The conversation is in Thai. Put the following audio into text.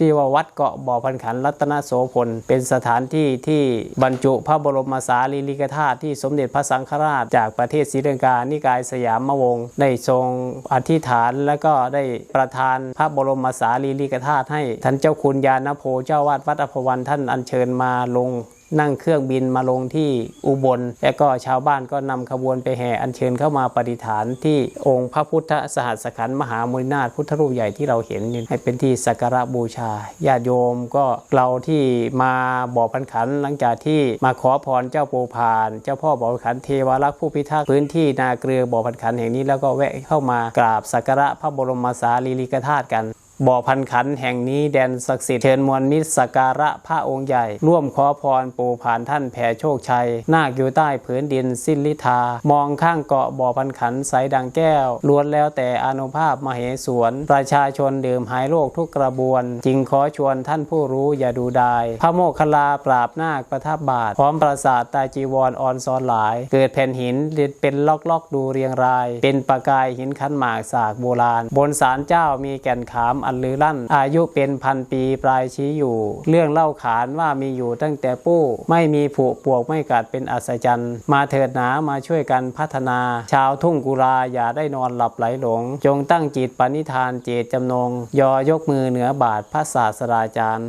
ที่ว่าวัดเกาะบ่อพันขันรัตนโสพล เป็นสถานที่ที่บรรจุพระบรมสารีริกธาตุที่สมเด็จพระสังฆราช จากประเทศศรีลังกา นิกายสยามวงศ์ได้ทรงอธิษฐานและก็ได้ประทานพระบรมสารีริกธาตุให้ท่านเจ้าคุณยานโพเจ้าวาดวัดอภวันท่านอัญเชิญมาลง นั่งเครื่องบินมาลงที่อุบล และก็ชาวบ้านก็นำขบวนไปแห่อัญเชิญเข้ามาประดิฐานที่องค์พระพุทธสหัสขันมหามุนินาถพุทธรูปใหญ่ที่เราเห็นนี่ให้เป็นที่สักการะบูชาญาติโยมก็เราที่มาบ่อพันขันหลังจากที่มาขอพรเจ้าปูพาน เจ้าพ่อบ่อพันขันเทวรักษ์ผู้พิทักษ์พื้นที่นาเกลือบ่อพันขันแห่งนี้แล้วก็แวะเข้ามากราบสักการะพระบรมสารีริกธาตุกัน บ่อพันขันแห่งนี้แดนศักดิ์สิทธิ์เชิญมวลมิตรสการะพระองค์ใหญ่ ร่วมขอพรปู่ผ่านท่านแผ่โชคชัย นาคอยู่ใต้ผืนดินสิ้นลิทามองข้างเกาะบ่อพันขันใสดังแก้วล้วนแล้วแต่อานุภาพมเหสวน ประชาชนดื่มหายโรคทุกกระบวน จึงขอชวนท่านผู้รู้อย่าดูดาย พระโมคคัลลาปราบนาคประทับบาท พร้อมปราสาทตาจีวรออนซอนหลาย เกิดแผ่นหินเป็นล็อกล็อกๆดูเรียงราย เป็นประกายหินขันหมากสากโบราณ บนศาลเจ้ามีแก่นขามอันลือลั่น อายุเป็นพันปีปลายชี้อยู่ เรื่องเล่าขานว่ามีอยู่ตั้งแต่ปู้ไม่มีผุปวกไม่กัดเป็นอัศจรรย์มาเถิดหนามาช่วยกันพัฒนา ชาวทุ่งกุลาอย่าได้นอนหลับไหลหลง จงตั้งจิตปณิธานเจตจำนง ยอยกมือเหนือบาทพระศาสดาจารย์